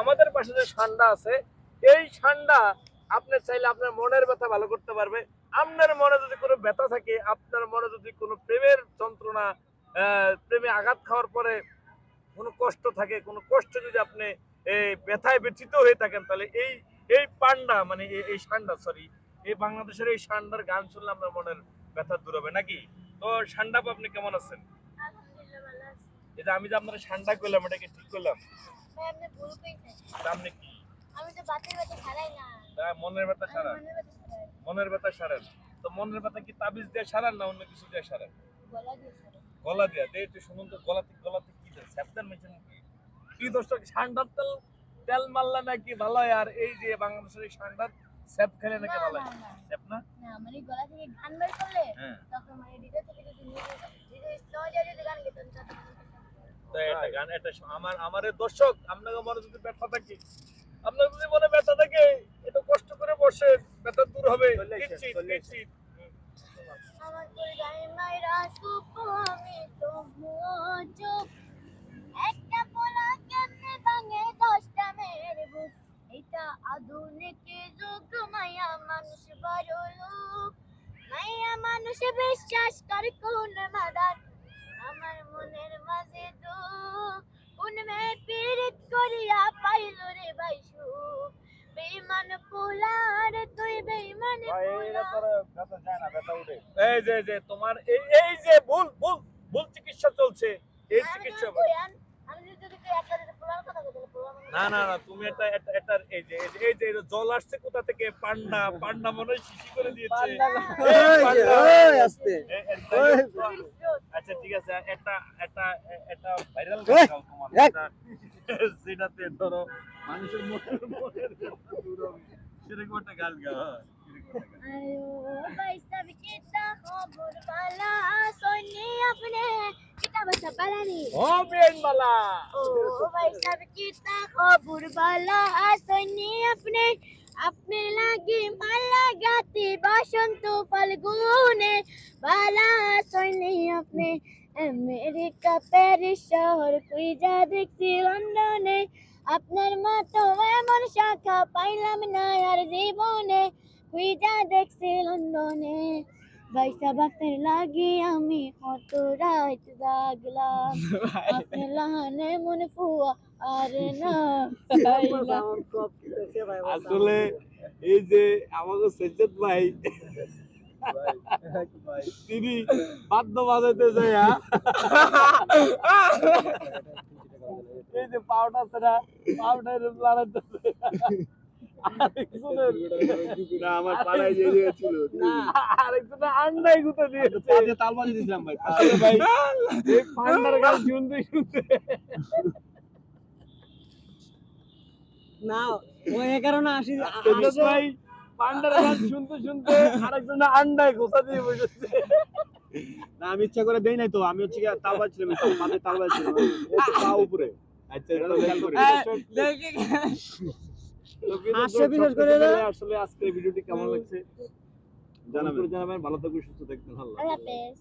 আমাদের পাশে যে ঠান্ডা আছে, এই ঠান্ডা আপনি চাইলে আপনার মনের ব্যথা ভালো করতে পারবে। আপনার মনে যদি কোনো ব্যথা থাকে, আপনার মনে যদি কোনো প্রেমের যন্ত্রণা প্রেমে আঘাত খাওয়ার পরে কোনো কষ্ট থাকে, কোনো কষ্ট যদি আপনি এই ব্যথায় ব্যথিত হয়ে থাকেন, তাহলে এই এই পান্ডা মানে এই- সান্ডা সরি এই বাংলাদেশের এই সান্ডার গান শুনলে আপনার মনের ব্যথা দূর হবে, নাকি? তো সান্ডা আপনি কেমন আছেন? যে আমি যে আপনার সান্ডা করলাম এটাকে ঠিক করলাম? আপনি ভুল কইছেন। আপনি কি? আমি তো বাতের ব্যথা ছাড়াই না। তা মনের ব্যথা সারান মনের ব্যথা তো মনের ব্যথা কি তাবিজ দিয়ে সারান না অন্য কিছু দিয়ে সারান গলা দিয়ে ছাড়াই। গলা দিয়া? দে একটু শুনুন তো গলাতে গলাতে কি দেয়? স্যাপটার মেশিন কি? কি দর্শক সান্ডার তেল? তেল মারলে নাকি ভালো হয়? আর এই যে বাংলাদেশের এই সান্ডার স্যাপ খেলে নাকি ভালো হয়? স্যাপ না? না মানে গলা থেকে গান বের করলে হ্যাঁ। তখন মানে হৃদয় থেকে যদি হৃদয় স্লো দিয়ে যদি গান গেতেন তো এটা গান এটা আমার আমার দর্শক আপনাকে মনে যদি ব্যথা থাকে আপনার যদি মনে ব্যথা থাকে একটু কষ্ট করে বসে ব্যথা দূর হবে। নিশ্চিত নিশ্চিত। আমার মায়েরা সুপ আমি তো চুপ। একটা পোলা কেমনে ভাঙে দশটা মেয়ের বুক? এটা আধুনিক যুগ মায়া মানুষ বড় লোক মায়া মানুষ বিশ্বাস করে কোন মাদার? মনের মাঝে তো কোন মেয়ে পীড়িত করিয়া পাইল রে ভাই সুখ বেইমান পোলার তুই বেইমান এই যে যে তোমার এই এই যে ভুল ভুল ভুল চিকিৎসা চলছে। এই চিকিৎসা যদি কই আন- আমি যদি কই একটা যদি পোলার কথা কই তাহলে পোলা মনে না না না তুমি এটা এটা এটা এই যে এই যে এই যে এই যে জল আসছে কোথা থেকে পান্ডা পান্ডা মনে হয় শিশি করে দিয়েছে এই পান্ডা। আস্তে এ- এ- তাই তো? হয়। আচ্ছা ঠিক আছে একটা একটা একটা ভাইরাল ওই, তোমার এক। যেটা- যেটাতে ধরো মানুষের মনের মনের কথা দূর হবে। সেরকম একটা গান গাও হ্যাঁ, সেরকম একটা গান। आयो भाई सब कितना खबर वाला सोनी अपने किताब से पढ़ा नहीं ও বেনবালা ओ भाई सब कितना खबर वाला सोनी अपने अपने लागी माला गाती बसंत फाल्गुने बाला सोनी अपने আমেরিকা প্যারিস শহর তুই যা দেখছি লন্ডনে আপনার মতো এমন শাখা পাইলাম না আর জীবনে তুই যা দেখছি লন্ডনে বাইসা বাসের লাগি আমি কত রাত জাগলাম। আপনার লাহানে মনে ফুয়া আর না আসলে এই যে আমাকে ভাই তিনি বাদ্য বাজাইতে যায় এই যে পাউডার সেটা পাউডার আরেকজনের না আমার পাড়ায় যে যে ছিল। আরেকজনের আন্ডাই গুতে দিয়েছে। পাতে তাল বাজি দিছিলাম ভাই। আসলে ভাই এই পান্ডার গান শুনতে শুনতে। না ওই কারণে আসি ভাই পান্ডার গান শুনতে শুনতে আরেকজনের আন্ডায় গোসা দিয়ে বসেছে। না আমি ইচ্ছা করে দেই নাই তো আমি হচ্ছে তাল বাজছিলাম পাতে তাল বাজছিলাম পা উপরে। আচ্ছা। আসলে আজকের ভিডিওটি কেমন লাগছে? জানাবেন। জানাবেন ভালো থাকবেন সুস্থ থাকবেন আল্লাহ আল্লাহ হাফেজ